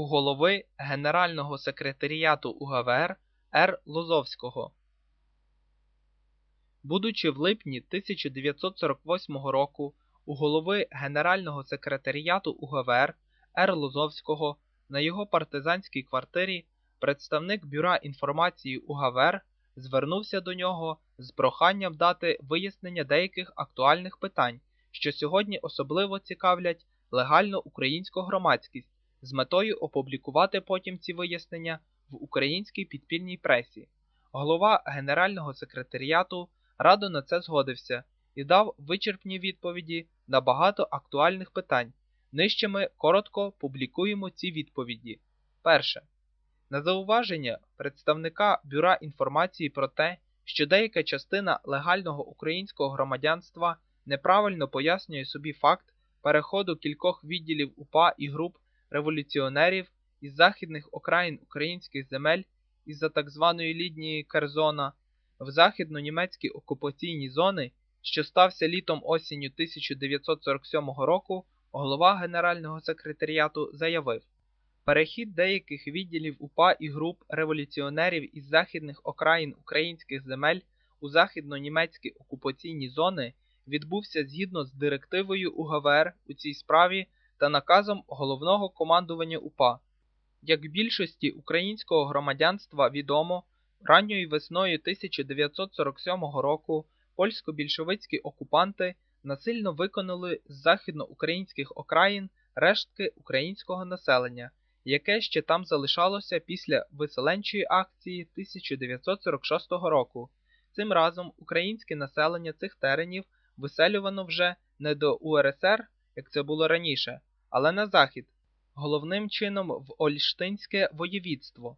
у голови Генерального секретаріату УГВР Р. Лозовського. Будучи в липні 1948 року у голови Генерального секретаріату УГВР Р. Лозовського на його партизанській квартирі представник Бюра інформації УГВР звернувся до нього з проханням дати вияснення деяких актуальних питань, що сьогодні особливо цікавлять легальну українську громадськість з метою опублікувати потім ці вияснення в українській підпільній пресі. Голова Генерального секретаріату радо на це згодився і дав вичерпні відповіді на багато актуальних питань. Нижче ми коротко публікуємо ці відповіді. Перше. На зауваження представника Бюра інформації про те, що деяка частина легального українського громадянства неправильно пояснює собі факт переходу кількох відділів УПА і груп революціонерів із західних окраїн українських земель із-за так званої лінії Керзона в західно-німецькі окупаційні зони, що стався літом осінню 1947 року, голова Генерального секретаріату заявив. Перехід деяких відділів УПА і груп революціонерів із західних окраїн українських земель у західно-німецькі окупаційні зони відбувся згідно з директивою УГВР у цій справі та наказом головного командування УПА. Як більшості українського громадянства відомо, ранньою весною 1947 року польсько-більшовицькі окупанти насильно виконали з західноукраїнських окраїн рештки українського населення, яке ще там залишалося після виселенчої акції 1946 року. Цим разом українське населення цих теренів виселювано вже не до УРСР, як це було раніше, але на захід, головним чином в Ольштинське воєвідство.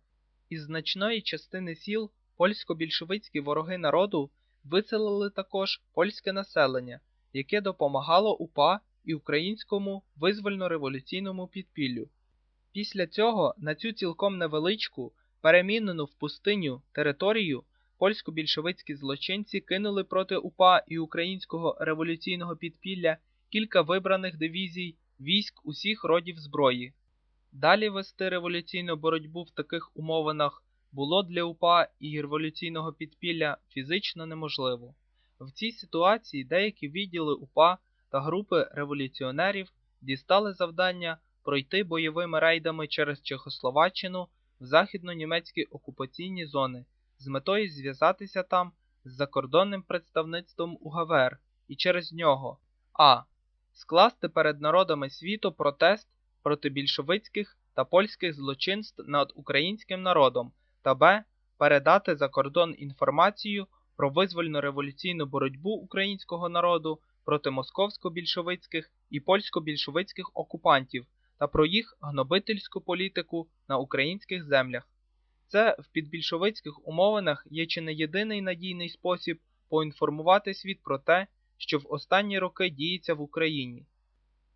Із значної частини сіл польсько-більшовицькі вороги народу виселили також польське населення, яке допомагало УПА і українському визвольно-революційному підпіллю. Після цього на цю цілком невеличку, перемінену в пустиню територію польсько-більшовицькі злочинці кинули проти УПА і українського революційного підпілля кілька вибраних дивізій військ усіх родів зброї. Далі вести революційну боротьбу в таких умовинах було для УПА і революційного підпілля фізично неможливо. В цій ситуації деякі відділи УПА та групи революціонерів дістали завдання пройти бойовими рейдами через Чехословаччину в західно-німецькі окупаційні зони з метою зв'язатися там з закордонним представництвом УГВР і через нього а. Скласти перед народами світу протест проти більшовицьких та польських злочинств над українським народом та б. Передати за кордон інформацію про визвольно-революційну боротьбу українського народу проти московсько-більшовицьких і польсько-більшовицьких окупантів та про їх гнобительську політику на українських землях. Це в підбільшовицьких умовинах є чи не єдиний надійний спосіб поінформувати світ про те, що в останні роки діється в Україні.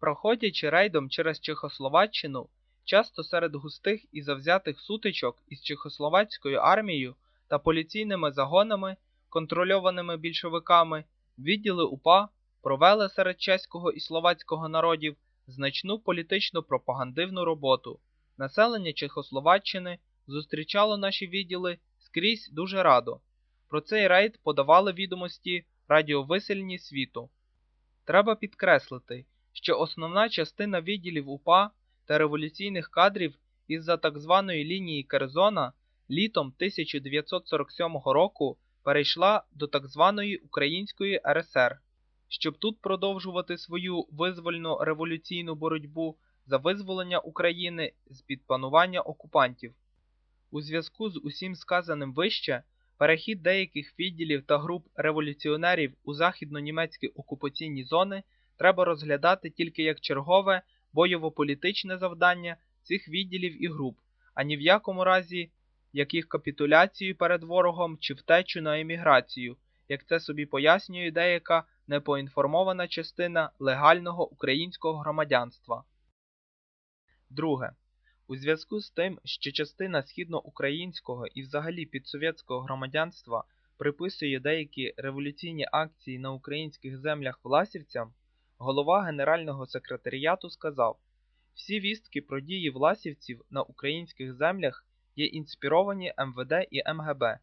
Проходячи рейдом через Чехословаччину, часто серед густих і завзятих сутичок із Чехословацькою армією та поліційними загонами, контрольованими більшовиками, відділи УПА провели серед чеського і словацького народів значну політично пропагандивну роботу. Населення Чехословаччини зустрічало наші відділи скрізь дуже радо. Про цей рейд подавали відомості радіовисельні світу. Треба підкреслити, що основна частина відділів УПА та революційних кадрів із-за так званої лінії Керзона літом 1947 року перейшла до так званої Української РСР, щоб тут продовжувати свою визвольно революційну боротьбу за визволення України з під панування окупантів. У зв'язку з усім сказаним вище, перехід деяких відділів та груп революціонерів у західно-німецькі окупаційні зони треба розглядати тільки як чергове бойово-політичне завдання цих відділів і груп, а ні в якому разі як їх капітуляцію перед ворогом чи втечу на еміграцію, як це собі пояснює деяка непоінформована частина легального українського громадянства. Друге. У зв'язку з тим, що частина східноукраїнського і взагалі підсовєтського громадянства приписує деякі революційні акції на українських землях власівцям, голова Генерального секретаріату сказав, Всі вістки про дії власівців на українських землях є інспіровані МВД і МГБ.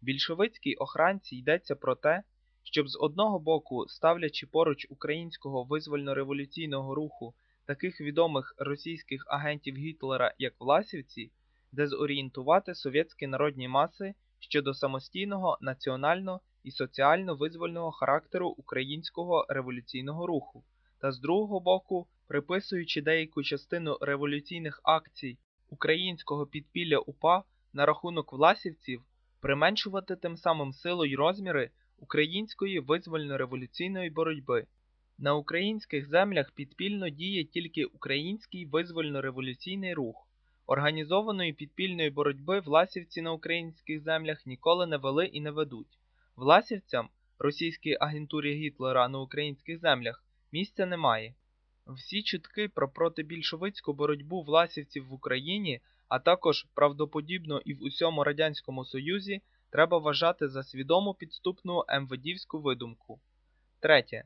Більшовицькій охранці йдеться про те, щоб з одного боку, ставлячи поруч українського визвольно-революційного руху таких відомих російських агентів Гітлера, як Власівці, дезорієнтувати совєтські народні маси щодо самостійного національно і соціально-визвольного характеру українського революційного руху, та з другого боку, приписуючи деяку частину революційних акцій українського підпілля УПА на рахунок власівців, применшувати тим самим силу й розміри української визвольно-революційної боротьби. На українських землях підпільно діє тільки український визвольно-революційний рух. Організованої підпільної боротьби власівці на українських землях ніколи не вели і не ведуть. Власівцям, російській агентурі Гітлера на українських землях, місця немає. Всі чутки про протибільшовицьку боротьбу власівців в Україні, а також правдоподібно і в усьому Радянському Союзі, треба вважати за свідому підступну МВДівську видумку. Третє.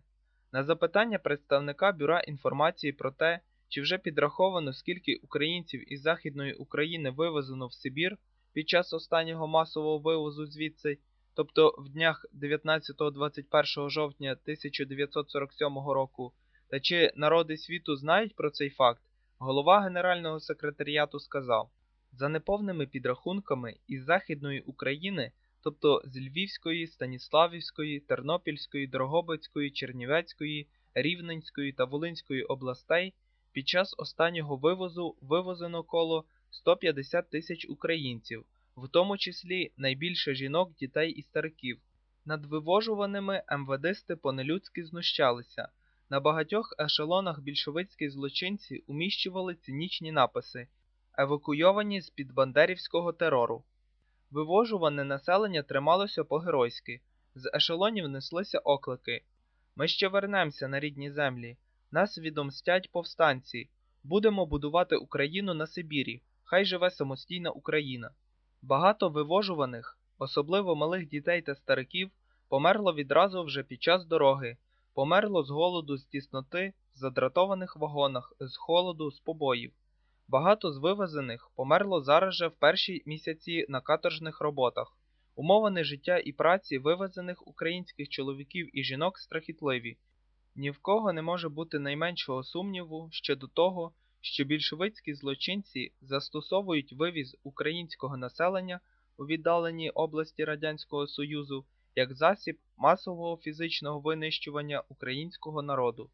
На запитання представника Бюра інформації про те, чи вже підраховано, скільки українців із Західної України вивезено в Сибір під час останнього масового вивозу звідси, тобто в днях 19-21 жовтня 1947 року, та чи народи світу знають про цей факт, голова Генерального секретаріату сказав: за неповними підрахунками із Західної України, тобто з Львівської, Станіславівської, Тернопільської, Дрогобицької, Чернівецької, Рівненської та Волинської областей. Під час останнього вивозу вивозено коло 150 тисяч українців, в тому числі найбільше жінок, дітей і стариків. Над вивожуваними МВДсти понелюдськи знущалися. На багатьох ешелонах більшовицькі злочинці уміщували цинічні написи, евакуйовані з під бандерівського терору. Вивожуване населення трималося по-геройськи, з ешелонів неслися оклики Ми ще вернемося на рідні землі. Нас відомстять повстанці. Будемо будувати Україну на Сибірі. Хай живе самостійна Україна. Багато вивожуваних, особливо малих дітей та стариків, померло відразу вже під час дороги, померло з голоду, з тісноти, в задратованих вагонах, з холоду, з побоїв. Багато з вивезених померло зараз же в перші місяці на каторжних роботах. Умови життя і праці вивезених українських чоловіків і жінок страхітливі. Ні в кого не може бути найменшого сумніву щодо того, що більшовицькі злочинці застосовують вивіз українського населення у віддалені області Радянського Союзу як засіб масового фізичного винищування українського народу.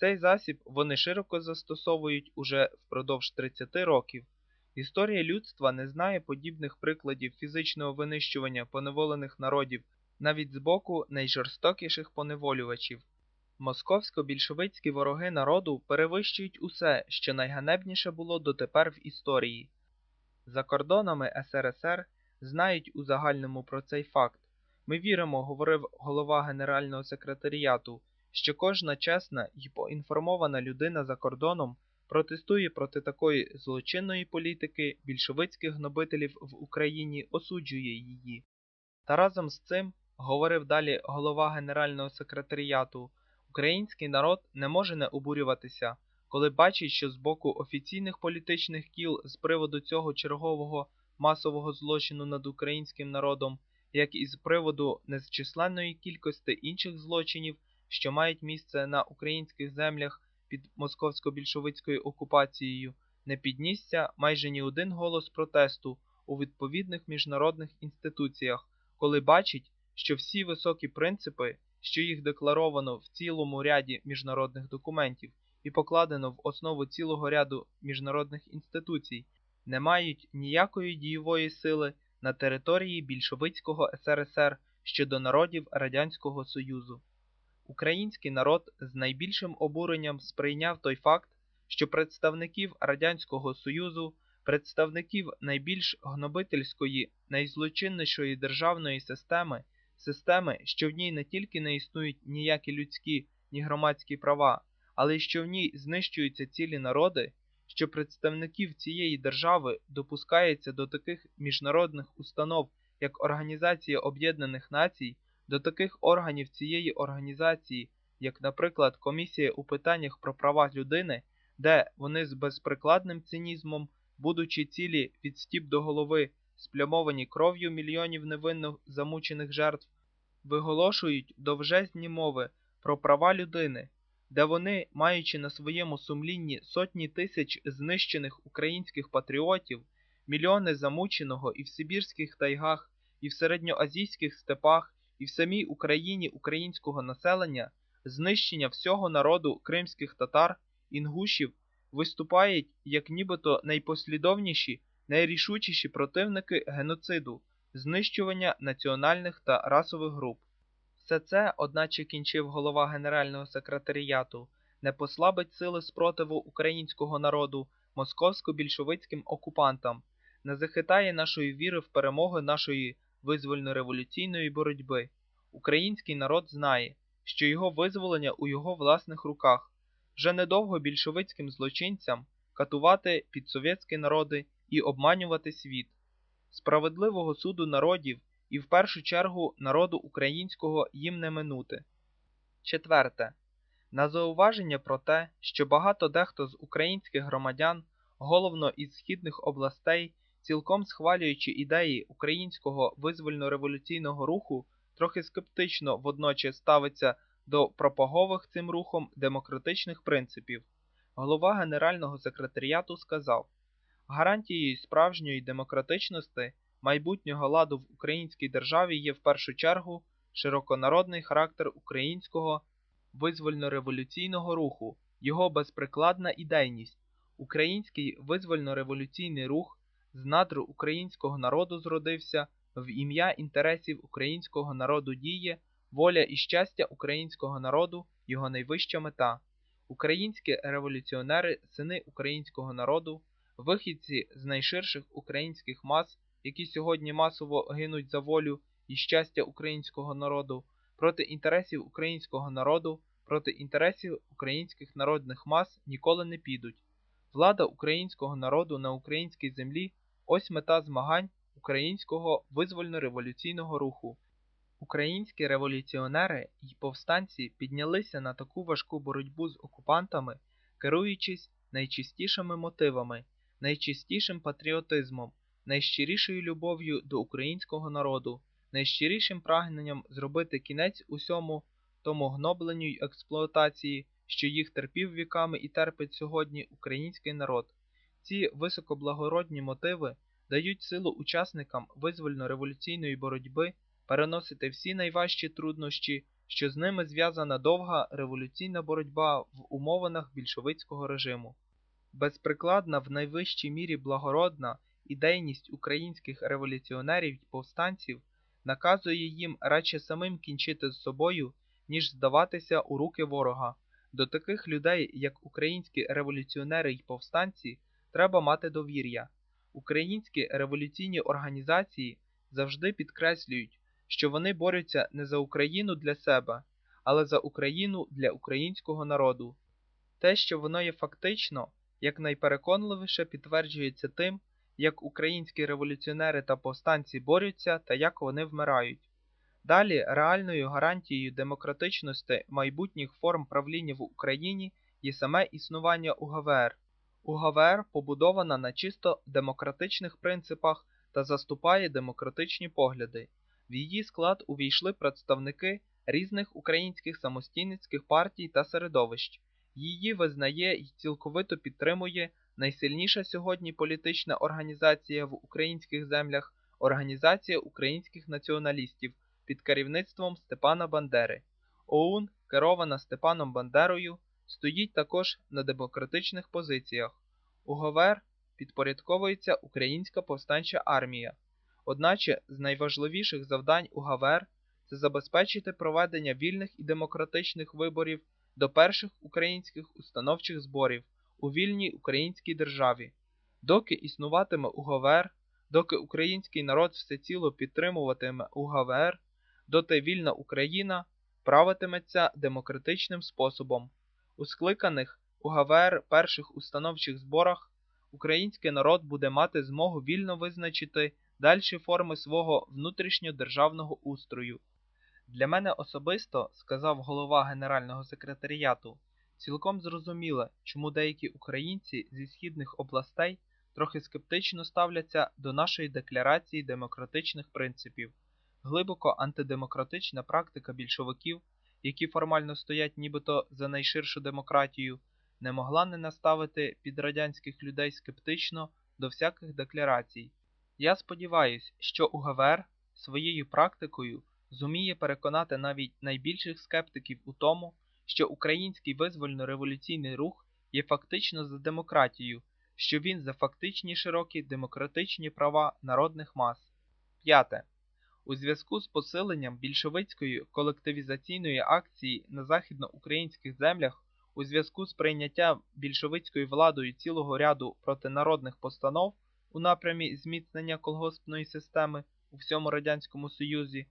Цей засіб вони широко застосовують уже впродовж 30 років. Історія людства не знає подібних прикладів фізичного винищування поневолених народів навіть з боку найжорстокіших поневолювачів. Московсько-більшовицькі вороги народу перевищують усе, що найганебніше було дотепер в історії. За кордонами СРСР знають у загальному про цей факт. Ми віримо, говорив голова Генерального секретаріату, що кожна чесна і поінформована людина за кордоном протестує проти такої злочинної політики більшовицьких гнобителів в Україні, осуджує її. Та разом з цим, говорив далі голова Генерального секретаріату, Український народ не може не обурюватися, коли бачить, що з боку офіційних політичних кіл з приводу цього чергового масового злочину над українським народом, як і з приводу незчисленної кількості інших злочинів, що мають місце на українських землях під московсько-більшовицькою окупацією, не піднісся майже ні один голос протесту у відповідних міжнародних інституціях, коли бачить, що всі високі принципи що їх декларовано в цілому ряді міжнародних документів і покладено в основу цілого ряду міжнародних інституцій, не мають ніякої дієвої сили на території більшовицького СРСР щодо народів Радянського Союзу. Український народ з найбільшим обуренням сприйняв той факт, що представників Радянського Союзу, представників найбільш гнобительської, найзлочиннішої державної системи системи, що в ній не тільки не існують ніякі людські, ні громадські права, але й що в ній знищуються цілі народи, що представників цієї держави допускається до таких міжнародних установ, як Організація Об'єднаних Націй, до таких органів цієї організації, як, наприклад, Комісія у питаннях про права людини, де вони з безприкладним цинізмом, будучи цілі від стіп до голови, сплямовані кров'ю мільйонів невинно замучених жертв, виголошують довжезні мови про права людини, де вони, маючи на своєму сумлінні сотні тисяч знищених українських патріотів, мільйони замученого і в Сибірських тайгах, і в середньоазійських степах, і в самій Україні українського населення, знищення всього народу кримських татар, інгушів, виступають як нібито найпослідовніші, найрішучіші противники геноциду, знищування національних та расових груп. Все це, одначе кінчив голова Генерального секретаріату, не послабить сили спротиву українського народу московсько-більшовицьким окупантам, не захитає нашої віри в перемоги нашої визвольно-революційної боротьби. Український народ знає, що його визволення у його власних руках, вже недовго більшовицьким злочинцям катувати підсовєтські народи і обманювати світ. Справедливого суду народів і в першу чергу народу українського їм не минути. Четверте. На зауваження про те, що багато дехто з українських громадян, головно із східних областей, цілком схвалюючи ідеї українського визвольно-революційного руху, трохи скептично водночас ставиться до пропагових цим рухом демократичних принципів. Голова Генерального секретаріату сказав: гарантією справжньої демократичності майбутнього ладу в українській державі є в першу чергу широконародний характер українського визвольно-революційного руху, його безприкладна ідейність. Український визвольно-революційний рух з надру українського народу зродився, в ім'я інтересів українського народу діє, воля і щастя українського народу його найвища мета. Українські революціонери, сини українського народу, вихідці з найширших українських мас, які сьогодні масово гинуть за волю і щастя українського народу, проти інтересів українського народу, проти інтересів українських народних мас ніколи не підуть. Влада українського народу на українській землі ось мета змагань українського визвольно-революційного руху. Українські революціонери й повстанці піднялися на таку важку боротьбу з окупантами, керуючись найчистішими мотивами, найчистішим патріотизмом, найщирішою любов'ю до українського народу, найщирішим прагненням зробити кінець усьому тому гнобленню й експлуатації, що їх терпів віками і терпить сьогодні український народ. Ці високоблагородні мотиви дають силу учасникам визвольно-революційної боротьби переносити всі найважчі труднощі, що з ними зв'язана довга революційна боротьба в умовинах більшовицького режиму. Безприкладна в найвищій мірі благородна ідейність українських революціонерів й повстанців наказує їм радше самим кінчити з собою, ніж здаватися у руки ворога. До таких людей, як українські революціонери й повстанці, треба мати довір'я. Українські революційні організації завжди підкреслюють, що вони борються не за Україну для себе, але за Україну для українського народу. Те, що воно є фактично, якнайпереконливіше підтверджується тим, як українські революціонери та повстанці борються та як вони вмирають. Далі реальною гарантією демократичності майбутніх форм правління в Україні є саме існування УГВР. УГВР побудована на чисто демократичних принципах та заступає демократичні погляди. В її склад увійшли представники різних українських самостійницьких партій та середовищ. Її визнає і цілковито підтримує найсильніша сьогодні політична організація в українських землях Організація українських націоналістів під керівництвом Степана Бандери. ОУН, керована Степаном Бандерою, стоїть також на демократичних позиціях. УГВР підпорядковується Українська повстанча армія. Одначе з найважливіших завдань УГВР це забезпечити проведення вільних і демократичних виборів до перших українських установчих зборів у вільній українській державі. Доки існуватиме УГВР, доки український народ всеціло підтримуватиме УГВР, доти вільна Україна правитиметься демократичним способом. У скликаних УГВР перших установчих зборах український народ буде мати змогу вільно визначити дальші форми свого внутрішньодержавного устрою. Для мене особисто, сказав голова Генерального секретаріату, Цілком зрозуміло, чому деякі українці зі східних областей трохи скептично ставляться до нашої декларації демократичних принципів. Глибоко антидемократична практика більшовиків, які формально стоять нібито за найширшу демократію, не могла не наставити під радянських людей скептично до всяких декларацій. Я сподіваюся, що УГВР своєю практикою зуміє переконати навіть найбільших скептиків у тому, що український визвольно-революційний рух є фактично за демократію, що він за фактичні широкі демократичні права народних мас. П'яте. У зв'язку з посиленням більшовицької колективізаційної акції на західноукраїнських землях, у зв'язку з прийняттям більшовицькою владою цілого ряду протинародних постанов у напрямі зміцнення колгоспної системи у всьому Радянському Союзі,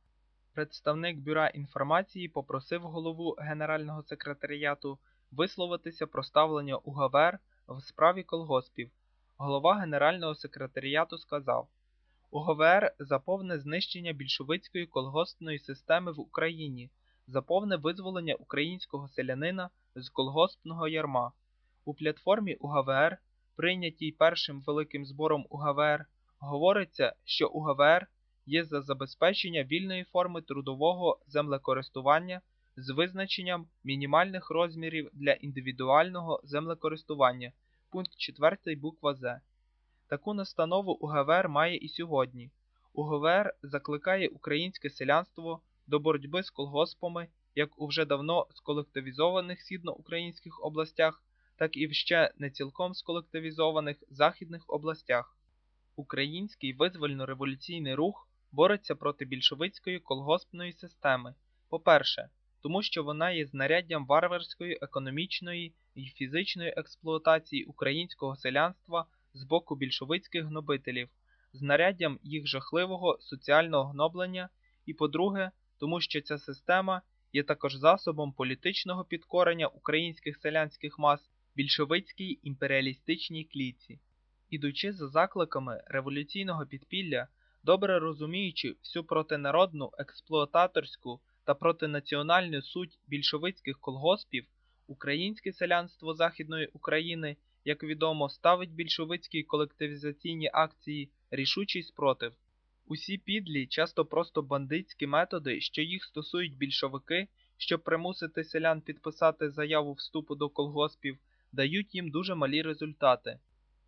представник Бюра інформації попросив голову Генерального секретаріату висловитися про ставлення УГВР в справі колгоспів. Голова Генерального секретаріату сказав: УГВР за повне знищення більшовицької колгоспної системи в Україні, за повне визволення українського селянина з колгоспного ярма. У платформі УГВР, прийнятій першим великим збором УГВР, говориться, що УГВР є за забезпечення вільної форми трудового землекористування з визначенням мінімальних розмірів для індивідуального землекористування, пункт 4 буква З. Таку настанову УГВР має і сьогодні. УГВР закликає українське селянство до боротьби з колгоспами як у вже давно сколективізованих східноукраїнських областях, так і в ще не цілком сколективізованих західних областях. Український визвольно-революційний рух бореться проти більшовицької колгоспної системи. По-перше, тому що вона є знаряддям варварської економічної і фізичної експлуатації українського селянства з боку більшовицьких гнобителів, знаряддям їх жахливого соціального гноблення, і, по-друге, тому що ця система є також засобом політичного підкорення українських селянських мас більшовицькій імперіалістичній кліці. Ідучи за закликами революційного підпілля, добре розуміючи всю протинародну, експлуататорську та протинаціональну суть більшовицьких колгоспів, українське селянство Західної України, як відомо, ставить більшовицькій колективізаційній акції рішучий спротив. Усі підлі, часто просто бандитські методи, що їх стосують більшовики, щоб примусити селян підписати заяву вступу до колгоспів, дають їм дуже малі результати.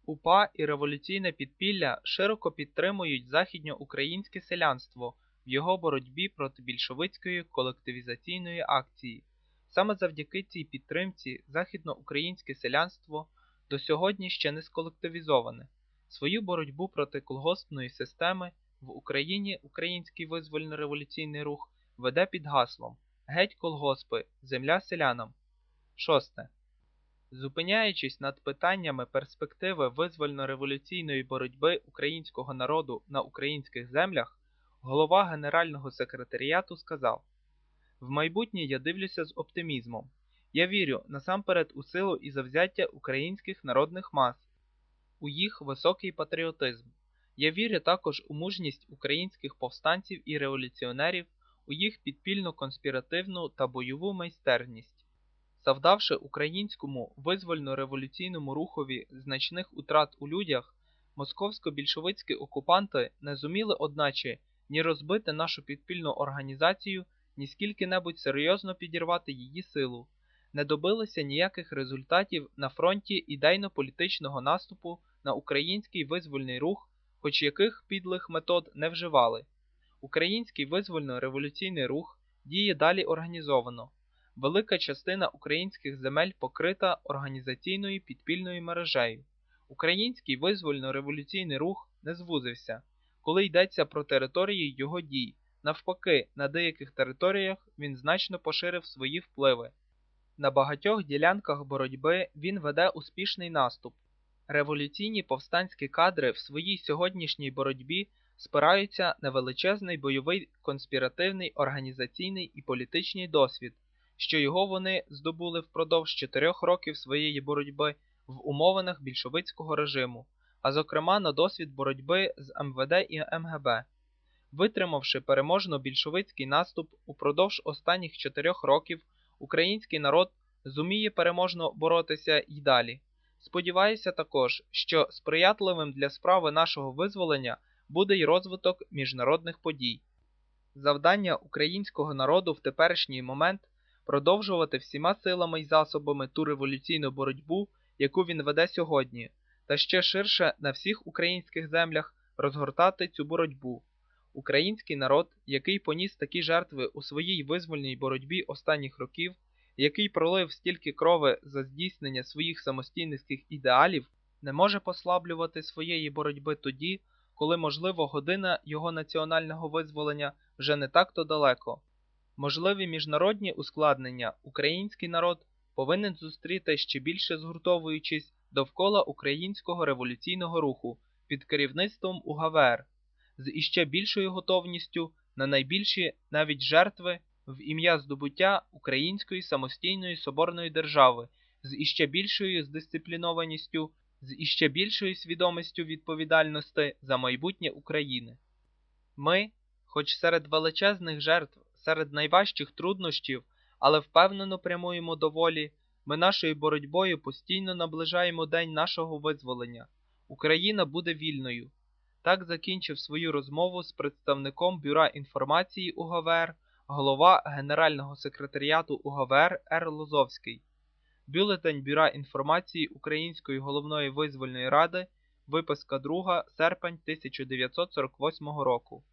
УПА і революційне підпілля широко підтримують західньоукраїнське селянство в його боротьбі проти більшовицької колективізаційної акції. Саме завдяки цій підтримці західноукраїнське селянство до сьогодні ще не сколективізоване. Свою боротьбу проти колгоспної системи в Україні український визвольно-революційний рух веде під гаслом Геть колгоспи, земля селянам. Шосте. Зупиняючись над питаннями перспективи визвольно-революційної боротьби українського народу на українських землях, голова Генерального секретаріату сказав: В майбутнє я дивлюся з оптимізмом. Я вірю насамперед у силу і завзяття українських народних мас, у їх високий патріотизм. Я вірю також у мужність українських повстанців і революціонерів, у їх підпільну конспіративну та бойову майстерність. Завдавши українському визвольно-революційному рухові значних утрат у людях, московсько-більшовицькі окупанти не зуміли, одначе, ні розбити нашу підпільну організацію, ні скільки-небудь серйозно підірвати її силу, не добилися ніяких результатів на фронті ідейно-політичного наступу на український визвольний рух, хоч яких підлих метод не вживали. Український визвольно-революційний рух діє далі організовано. Велика частина українських земель покрита організаційною підпільною мережею. Український визвольно-революційний рух не звузився, коли йдеться про території його дій. Навпаки, на деяких територіях він значно поширив свої впливи. На багатьох ділянках боротьби він веде успішний наступ. Революційні повстанські кадри в своїй сьогоднішній боротьбі спираються на величезний бойовий конспіративний організаційний і політичний досвід, що його вони здобули впродовж чотирьох років своєї боротьби в умовинах більшовицького режиму, а зокрема на досвід боротьби з МВД і МГБ. Витримавши переможно більшовицький наступ упродовж останніх чотирьох років, український народ зуміє переможно боротися й далі. Сподіваюся також, що сприятливим для справи нашого визволення буде й розвиток міжнародних подій. Завдання українського народу в теперішній момент продовжувати всіма силами й засобами ту революційну боротьбу, яку він веде сьогодні, та ще ширше на всіх українських землях розгортати цю боротьбу. Український народ, який поніс такі жертви у своїй визвольній боротьбі останніх років, який пролив стільки крови за здійснення своїх самостійницьких ідеалів, не може послаблювати своєї боротьби тоді, коли, можливо, година його національного визволення вже не так-то далеко. Можливі міжнародні ускладнення український народ повинен зустріти ще більше згуртовуючись довкола українського революційного руху під керівництвом УГВР, з іще більшою готовністю на найбільші навіть жертви в ім'я здобуття української самостійної соборної держави, з іще більшою здисциплінованістю, з іще більшою свідомістю відповідальності за майбутнє України. Ми, хоч серед величезних жертв, серед найважчих труднощів, але впевнено прямуємо до волі, ми нашою боротьбою постійно наближаємо день нашого визволення. Україна буде вільною. Так закінчив свою розмову з представником Бюра інформації УГВР, голова Генерального секретаріату УГВР Р. Лозовський. Бюлетень Бюра інформації Української головної визвольної ради, виписка 2, серпень 1948 року.